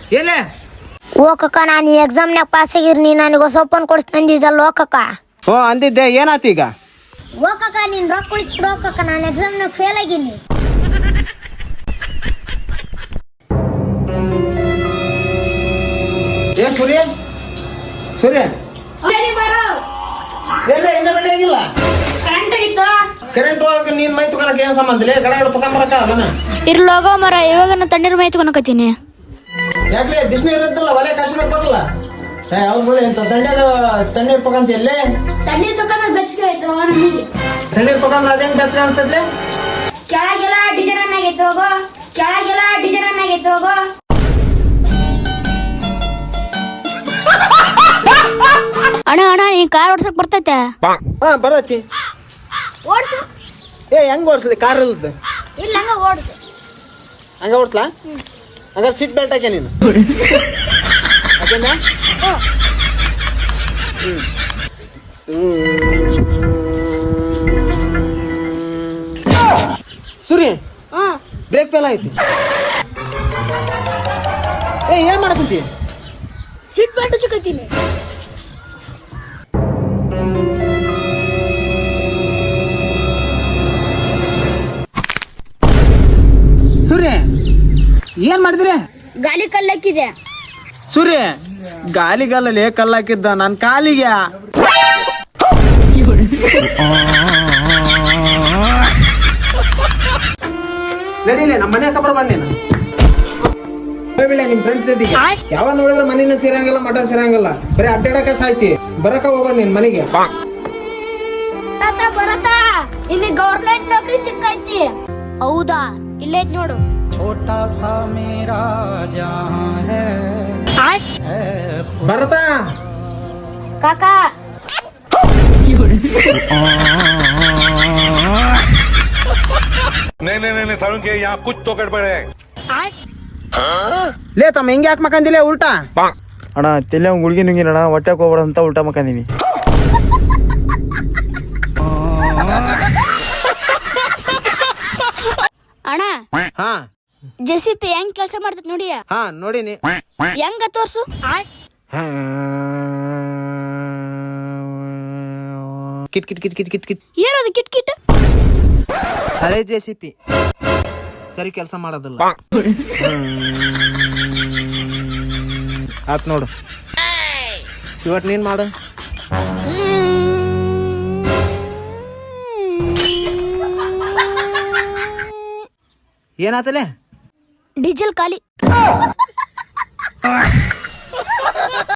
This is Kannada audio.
ಎಲ್ಲೇ ಓ ಕಕ್ಕ ನಾನು ಈ ಎಕ್ಸಾಮ್ನಾಗ ಪಾಸ್ ಆಗಿರ್ ನೀ ನನಗೆ ಸೊಪ್ಪನ್ ಕೊಡ್ಸ್ ತಂದಿದ್ದಲ್ಲ ಓ ಕಕ್ಕ ಓ ಅಂದಿದ್ದೆ ಏನಾತ ಈಗ? ಓ ಕಕ್ಕ ನೀನ್ ರೊಕ್ಕ ಕುಳಿತು ಓ ಕಕ್ಕ ನಾನು ಎಕ್ಸಾಮ್ನಾಗ ಫೇಲ್ ಆಗೀನಿ. ಏ ಸೂರ್ಯ? ಸೂರ್ಯ? ಎಲ್ಲ ಇನ್ನೂ ಬೆಳೆ ಆಗಿಲ್ಲ? ಕರೆಂಟ್ ಹೋಗಕ್ಕೆ ನೀನ್ ಮೈ ತಗೊಳಕ್ ಏನ್ ಸಂಬಂಧ ಇಲ್ಲ. ಗಡ ಗಡ ತಗೊಂಬರಕ ಅಲ್ಲನ ಇರ್ಲೋಗೋ ಮರ ಇವಾಗ ನಾ ತಣ್ಣೀರ್ ಮೈ ತಗೊಳಕತ್ತೀನಿ ಯಾಕೆ ಬಿಸಿನೀರ್ ಇರುತ್ತಲ್ಲ ಒಲೆ ಬರಲ್ಲ? ಏ ಅವ್ರ ಬಳಿ ಎಂತ ತಣ್ಣೀರ್ ತಣ್ಣೀರ್ ತಗೊಂತ ಎಲ್ಲೇ? ತಣ್ಣೀರ್ ತಗೊಂಡ್ ಬೆಚ್ಚಗೆ ಆಯ್ತು ನಮಗೆ. ತಣ್ಣೀರ್ ತಗೊಂಡ್ ಅದೇನ್ ಬೆಚ್ಚ ಅನ್ಸ್ತದ್ಲೆ? ಕೆಳಗೆಲ್ಲ ಡಿಸೈನ್ ಆಗೈತೆ ಹೋಗೋ. ಕೆಳಗೆಲ್ಲ ಡಿಸೈನ್ ಆಗೈತೆ ಹೋಗೋ. ಅಣ್ಣ ಅಣ್ಣ ನೀನ್ ಕಾರ್ ಓಡ್ಸಕ್ ಬರ್ತೈತೆ? ಹಾ ಬರತ್ತಿ. ಓಡ್ಸು. ಏ ಹೆಂಗೆ ಓಡಿಸ್ಲಿ ಕಾರ್ ಇಲ್ಲದ ಇಲ್ಲ ಹಂಗ ಓಡಿಸು. ಹಂಗ ಓಡಿಸ್ಲಾ? ಹಂಗಾರೆ ಸೀಟ್ ಬೆಲ್ಟ್ ಹಾಕೆ ನೀನು? ಹಾಕೇನ ಹ್ಞೂ ಸುರಿ ಹಾಂ ಬ್ರೇಕ್ ಫೇಲ್ ಆಯ್ತು. ಏ ಏನ್ ಮಾಡಕಂತಿ ಸೀಟ್ ಬೆಲ್ಟ್ ಚುಕತ್ತೀನಿ ಏನ್ ಮಾಡಿದ್ರಿ? ಗಾಲಿ ಕಲ್ಲಕ್ಕಿದೆ ಸೂರ್ಯ ಗಾಲಿಗಲ್ಲಲ್ಲಿ ಕಲ್ಲು ಕಲ್ಲಾಕಿದ್ದ ನನ್ನ ಕಾಲಿಗೆ. ನಡೀಲಿ ನಮ್ಮ ಮನೆ ಕಬ್ರ ಬನ್ನಿ ನಿಮ್ ಫ್ರೆಂಡ್ಸ್ ಜೊತೆಗೆ ಯಾವ ನೋಡಿದ್ರೆ ಮನೇನ ಸೇರಂಗಿಲ್ಲ ಮಠ ಸೇರಂಗಿಲ್ಲ. ಬರೀ ಅಡ್ಡಾಡಕ ಸಾಯ್ತಿ. ಬರಕ ಹೋಗ ನಿನ್ ಮನೆಗೆ. ತಾತ ಬರತಾ ಇಲ್ಲಿ ಗೌರ್ಮೆಂಟ್ ನೌಕರಿ ಸಿಕ್ಕೈತಿ ಹೌದಾ? ಇಲ್ಲೇ ನೋಡು. ಬರತಾ ಕಾಕಾ नहीं नहीं नहीं नहीं सारुण के यहाँ कुछ तो गड़बड़ है ಲೇ ತಮ್ಮ ಹಿಂಗೆ ಯಾಕೆ ಮಕ್ಕಂದಿಲ್ಲ ಉಲ್ಟಾ ಅಣ್ಣ ತಲೆ ಅವ್ನು ಗುಳ್ಗಿ ನುಂಗಿನ ಅಣ್ಣ ಹೊಟ್ಟೆ ಹೋಗ್ಬೇಡ ಅಂತ ಉಲ್ಟಾ ಮಕ್ಕಂದೀನಿ ಜೆಸಿಪಿ ಹೆಂಗ್ ಕೆಲಸ ಮಾಡ್ತೈತಿ ನೋಡಿ. ಹಾ ನೋಡಿನಿ. ಹೆಂಗ ತೋರ್ಸು? Kit kit kit kit kit kit. ಏನದು ಕಿಟ್ ಕಿಟ್? ಹಳೆ ಜೆ ಸಿ ಪಿ ಸರಿ ಕೆಲಸ ಮಾಡೋದಿಲ್ಲ. ಆತ್ ನೋಡು. ಇವತ್ತು ನೀನ್ ಮಾಡು. ಏನಾತಲೆ? డీజిల్ ఖాళీ.